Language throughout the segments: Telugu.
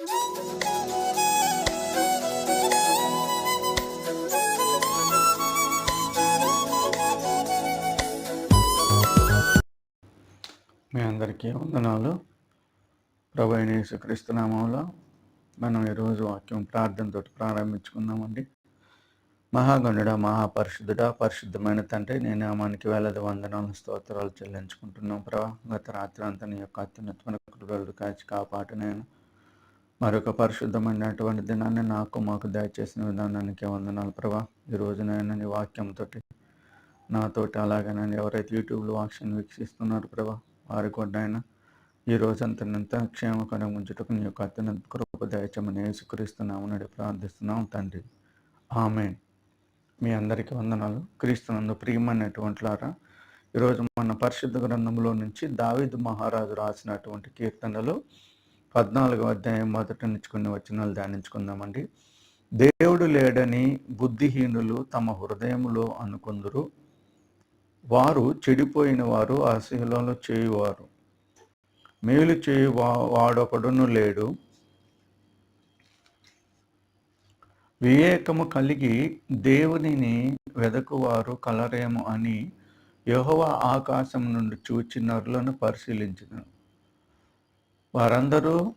మీ అందరికీ వందనాలు. ప్రభు అయిన యేసుక్రీస్తు నామంలో మనం ఈరోజు వాక్యం ప్రార్థనతో ప్రారంభించుకుందామండి. మహాగణుడ మహాపరిశుద్ధుడ పరిశుద్ధమైన తండ్రి నేను నామానికి వేలది వందనాలు స్తోత్రాలు చెల్లించుకుంటున్నాం ప్రభా. గత రాత్రి అంతా నీ యొక్క అత్యున్నతమైన కృపలు కాచి కాపాటు నేను మరొక పరిశుద్ధమైనటువంటి దినాన్ని నాకు మాకు దయచేసిన విధానానికి వందనాలు ప్రభా. ఈరోజు నేను నీ వాక్యంతో నాతోటి అలాగే ఎవరైతే యూట్యూబ్లో వాక్షన్ వీక్షిస్తున్నారు ప్రభా వారి కూడా ఈ రోజంతా నింత క్షేమకరం ఉంచుటకు నీ యొక్క అత్యున్నత కృప దయచమని యేసుక్రీస్తున్నాము ప్రార్థిస్తున్నాం తండ్రి. ఆమె మీ అందరికీ వందనాలు. క్రీస్తునందు ప్రియమైనటువంటి లారా ఈరోజు మన పరిశుద్ధ గ్రంథంలో నుంచి దావిద్ మహారాజు రాసినటువంటి కీర్తనలు పద్నాలుగో అధ్యాయం మొదటి నుంచి కొన్ని వచనాలు ధ్యానించుకుందామండి. దేవుడు లేడని బుద్ధిహీనులు తమ హృదయంలో అనుకుందరు. వారు చెడిపోయిన వారు అసహ్యంలో చేయువారు. మేలు చేయు వా- వాడొకడును లేడు. వివేకము కలిగి దేవునిని వెదకువారు కలరేమో అని యహోవ ఆకాశం నుండి చూచి నరులను పరిశీలించిన. వారందరూ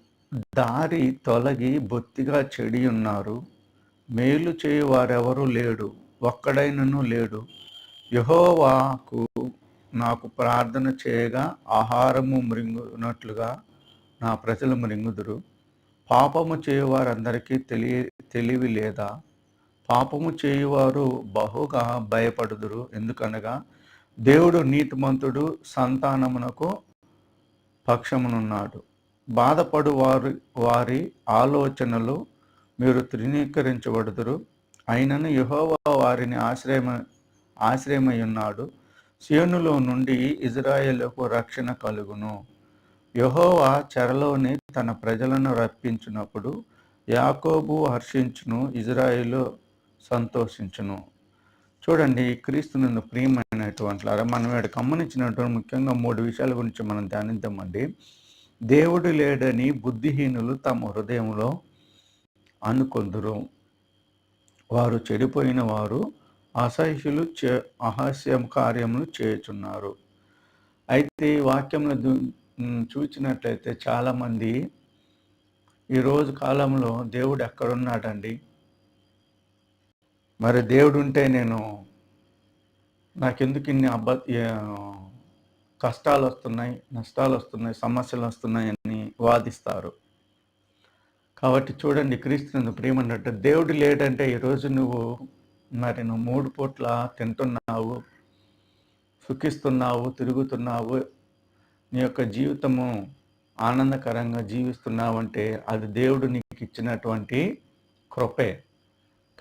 దారి తొలగి బొత్తిగా చెడి ఉన్నారు. మేలు చేయు వారెవరూ లేడు. ఒక్కడైనను లేడు. యహోవాకు నాకు ప్రార్థన చేయగా ఆహారము మృంగునట్లుగా నా ప్రజలు మృంగుదురు. పాపము చేయువారందరికీ తెలియ తెలివి లేదా? పాపము చేయువారు బహుగా భయపడుదురు. ఎందుకనగా దేవుడు నీతిమంతుడు సంతానమునకు పక్షమునున్నాడు. బాధపడు వారి వారి ఆలోచనలు మీరు తృణీకరించబడుదురు. అయినను యహోవా వారిని ఆశ్రయమ ఆశ్రయమై ఉన్నాడు సియోనులో నుండి ఇజ్రాయేళ్ళకు రక్షణ కలుగును. యహోవా చెరలోని తన ప్రజలను రప్పించినప్పుడు యాకోబు హర్షించును ఇజ్రాయేలు సంతోషించును. చూడండి క్రీస్తునందు ప్రియమైనటువంటి మనం ఇక్కడ గమనించినటువంటి ముఖ్యంగా మూడు విషయాల గురించి మనం ధ్యానిద్దామండి. దేవుడు లేడని బుద్ధిహీనులు తమ హృదయంలో అనుకొందురు. వారు చెడిపోయిన వారు అసహ్యులు చే అహాస్యం కార్యములు చేయుచున్నారు. అయితే ఈ వాక్యంలో చూచినట్లయితే చాలామంది ఈరోజు కాలంలో దేవుడు ఎక్కడున్నాడండి? మరి దేవుడు ఉంటే నేను నాకెందుకు ఇన్ని అబ్బ కష్టాలు వస్తున్నాయి నష్టాలు వస్తున్నాయి సమస్యలు వస్తున్నాయని వాదిస్తారు. కాబట్టి చూడండి క్రీస్తునందు ప్రేమన్నట్టు దేవుడు లేడంటే ఈరోజు నువ్వు మరి నువ్వు మూడు పూట్ల తింటున్నావు సుఖిస్తున్నావు తిరుగుతున్నావు నీ యొక్క జీవితము ఆనందకరంగా జీవిస్తున్నావు అంటే అది దేవుడు నీకు ఇచ్చినటువంటి కృపే.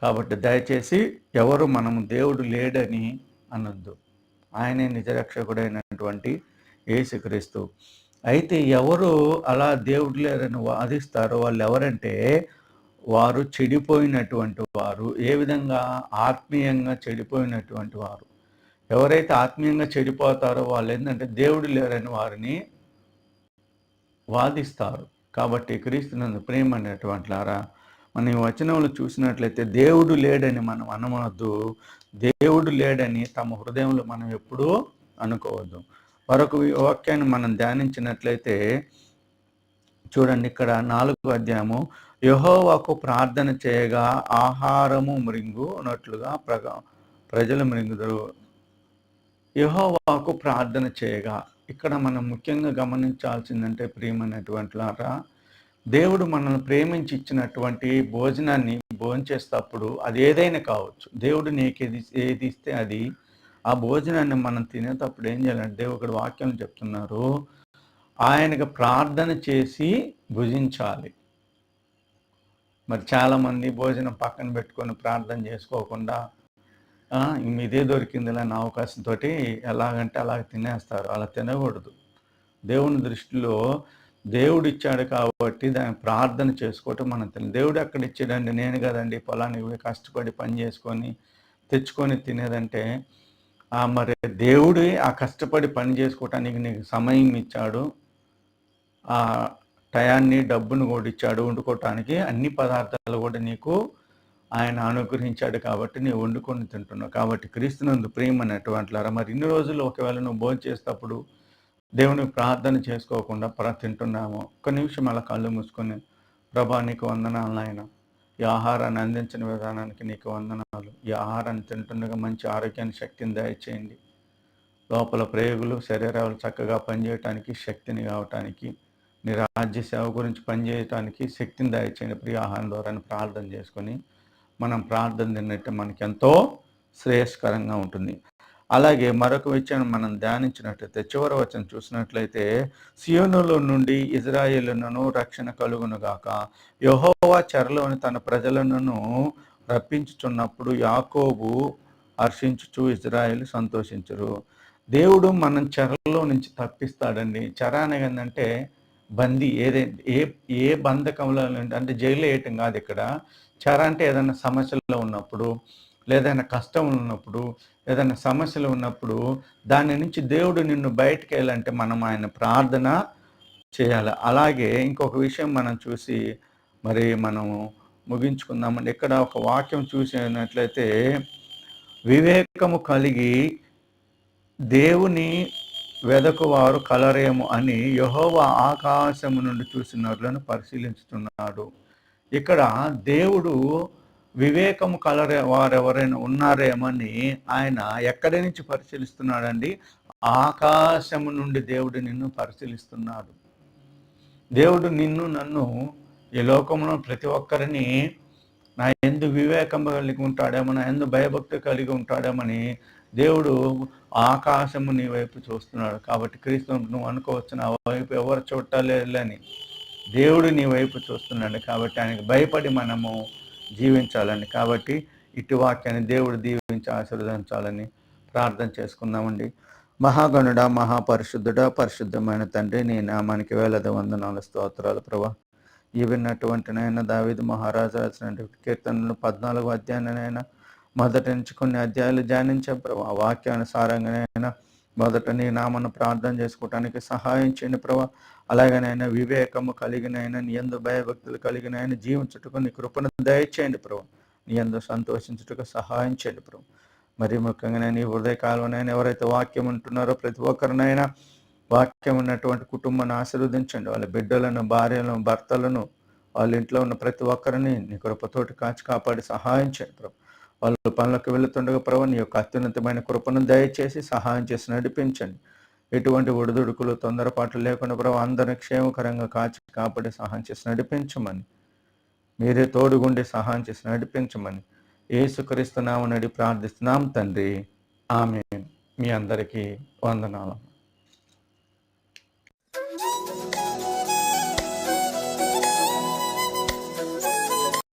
కాబట్టి దయచేసి ఎవరు మనము దేవుడు లేడని అనొద్దు. ఆయనే నిజరక్షకుడైనటువంటి యేసుక్రీస్తు. అయితే ఎవరు అలా దేవుడు లేరని వాదిస్తారో వాళ్ళు ఎవరంటే వారు చెడిపోయినటువంటి వారు ఏ విధంగా ఆత్మీయంగా చెడిపోయినటువంటి వారు. ఎవరైతే ఆత్మీయంగా చెడిపోతారో వాళ్ళు ఏంటంటే దేవుడు లేరని వారిని వాదిస్తారు. కాబట్టి క్రీస్తునందు ప్రేమ అనేటువంటి లారా మనం ఈ వచనంలో చూసినట్లయితే దేవుడు లేడని మనం అనవద్దు. దేవుడు లేడని తమ హృదయంలో మనం ఎప్పుడూ అనుకోవద్దు. మరొక వాక్యాన్ని మనం ధ్యానించినట్లయితే చూడండి ఇక్కడ నాలుగు అధ్యాయము. యహోవాకు ప్రార్థన చేయగా ఆహారము మృంగు అన్నట్లుగా ప్రగ ప్రజలు మృంగుదరు. యహోవాకు ప్రార్థన చేయగా. ఇక్కడ మనం ముఖ్యంగా గమనించాల్సిందంటే ప్రియమైనటువంటి లారా దేవుడు మనల్ని ప్రేమించి ఇచ్చినటువంటి భోజనాన్ని భోంచేసేటప్పుడు అది ఏదైనా కావచ్చు. దేవుడు నీకేది ఏది ఇస్తే అది. ఆ భోజనాన్ని మనం తినేటప్పుడు ఏం చేయాలంటే దేవుడు వాక్యం చెప్తున్నారు. ఆయనకు ప్రార్థన చేసి భుజించాలి. మరి చాలామంది భోజనం పక్కన పెట్టుకొని ప్రార్థన చేసుకోకుండా ఇదే దొరికిందిలే అనే అవకాశంతో ఎలాగంటే అలాగ తినేస్తారు. అలా తినకూడదు. దేవుని దృష్టిలో దేవుడు ఇచ్చాడు కాబట్టి దాన్ని ప్రార్థన చేసుకోవటం మనం తిన దేవుడు ఎక్కడ ఇచ్చాడండి నేను కదండి పొలానికి పోయి కష్టపడి పని చేసుకొని తెచ్చుకొని తినేదంటే ఆ మరి దేవుడు ఆ కష్టపడి పని చేసుకోవటానికి నీకు సమయం ఇచ్చాడు ఆ టయాన్ని డబ్బును కూడా ఇచ్చాడు వండుకోవటానికి అన్ని పదార్థాలు కూడా నీకు ఆయన అనుగ్రహించాడు కాబట్టి నీవు వండుకొని తింటున్నావు. కాబట్టి క్రీస్తునందు ప్రియమైనటువంటి మరి ఇన్ని రోజులు ఒకవేళ నువ్వు భోజనం చేసేటప్పుడు దేవుని ప్రార్థన చేసుకోకుండా ప్ర తింటున్నాము. ఒక్క నిమిషం అలా కళ్ళు మూసుకొని ప్రభా నీకు వందనాలు నాయన. ఈ ఆహారాన్ని అందించిన విధానానికి నీకు వందనాలు. ఈ ఆహారాన్ని తింటుండగా మంచి ఆరోగ్యాన్ని శక్తిని దయచేయండి. లోపల ప్రేగులు శరీరాలు చక్కగా పనిచేయటానికి శక్తిని కావటానికి నీ రాజ్య సేవ గురించి పనిచేయటానికి శక్తిని దయచేయండి. ప్రియ ఆహారం ద్వారా ప్రార్థన చేసుకొని మనం ప్రార్థన తిన్నట్టు మనకెంతో ఎంతో శ్రేయస్కరంగా ఉంటుంది. అలాగే మరొక విషయాన్ని మనం ధ్యానించినట్లయితే చివరి వచనం చూసినట్లయితే సియోనులో నుండి ఇజ్రాయేలును రక్షణ కలుగును గాక యహోవా చెరలోని తన ప్రజలను రప్పించుచున్నప్పుడు యాకోబు హర్షించుచు ఇజ్రాయేల్ సంతోషించరు. దేవుడు మనం చెరలో నుంచి తప్పిస్తాడండి. చెర అనగందంటే బందీ ఏదే ఏ ఏ బంధకంలో అంటే జైలు వేయటం కాదు ఇక్కడ. చెర అంటే ఏదైనా సమస్యల్లో ఉన్నప్పుడు లేదైనా కష్టం ఉన్నప్పుడు ఏదైనా సమస్యలు ఉన్నప్పుడు దాని నుంచి దేవుడు నిన్ను బయటకు వెళ్ళాలంటే మనం ఆయన ప్రార్థన చేయాలి. అలాగే ఇంకొక విషయం మనం చూసి మరి మనము ముగించుకుందామండి. ఇక్కడ ఒక వాక్యం చూసినట్లయితే వివేకము కలిగి దేవుని వెదకువారు కలరేము అని యహోవ ఆకాశము నుండి చూసినట్లను పరిశీలించుతున్నాడు. ఇక్కడ దేవుడు వివేకము కలరే వారెవరైనా ఉన్నారేమని ఆయన ఎక్కడి నుంచి పరిశీలిస్తున్నాడండి? ఆకాశము నుండి దేవుడు నిన్ను పరిశీలిస్తున్నాడు. దేవుడు నిన్ను నన్ను ఈ లోకంలో ప్రతి ఒక్కరిని నా ఎందు వివేకం కలిగి ఉంటాడేమో నా ఎందు భయభక్తి కలిగి ఉంటాడేమని దేవుడు ఆకాశము నీ వైపు చూస్తున్నాడు. కాబట్టి క్రీస్తు నువ్వు అనుకోవచ్చు నా వైపు ఎవరు చూడలేదని దేవుడు నీ వైపు చూస్తున్నాడు. కాబట్టి ఆయనకు భయపడి మనము జీవించాలని. కాబట్టి ఇటు వాక్యాన్ని దేవుడు దీవించి ఆశీర్వదించాలని ప్రార్థన చేసుకుందామండి. మహాగణుడ మహాపరిశుద్ధుడ పరిశుద్ధమైన తండ్రి నీ నామానికి వేలది వందనాల స్తోత్రాలు ప్రభా. ఈ విన్నటువంటి నాయన దావిది మహారాజు రాసినటువంటి కీర్తనలు పద్నాలుగు అధ్యాయనైనా మొదటి నుంచి కొన్ని అధ్యాయాలు ధ్యానించే ప్రభా. వాక్యానుసారంగానైనా మొదట నీ నామను ప్రార్థన చేసుకోవటానికి సహాయం చేయండి ప్రభా. అలాగనైనా వివేకము కలిగినైనా నీ ఎందు భయభక్తులు కలిగినైనా జీవించుటకు నీ కృపను దయచేయండి ప్రభు. నీ ఎందు సంతోషించుటకు సహాయం చేయండి ప్రభు. మరి ముఖ్యంగా నీ హృదయకాలంలో ఎవరైతే వాక్యం ఉంటున్నారో ప్రతి ఒక్కరినైనా వాక్యం ఉన్నటువంటి కుటుంబాన్ని ఆశీర్వదించండి. వాళ్ళ బిడ్డలను భార్యలను భర్తలను వాళ్ళ ఇంట్లో ఉన్న ప్రతి ఒక్కరిని నీ కృపతోటి కాచి కాపాడి సహాయం చేయండి ప్రభు. వాళ్ళు పనులకు వెళుతుండగా ప్రభు నీ యొక్క అత్యున్నతమైన కృపను దయచేసి సహాయం చేసి నడిపించండి. ఎటువంటి ఒడిదుడుకులు తొందరపాట్లు లేకుండా ప్రభు అందరిని క్షేమకరంగా కాచి కాపాడి సహాయం చేసి నడిపించమని. మీరే తోడుగుండి సహాయం చేసి నడిపించమని. ఏసుకరిస్తున్నామని ప్రార్థిస్తున్నాం తండ్రి. ఆమె మీ అందరికీ వందనాలు.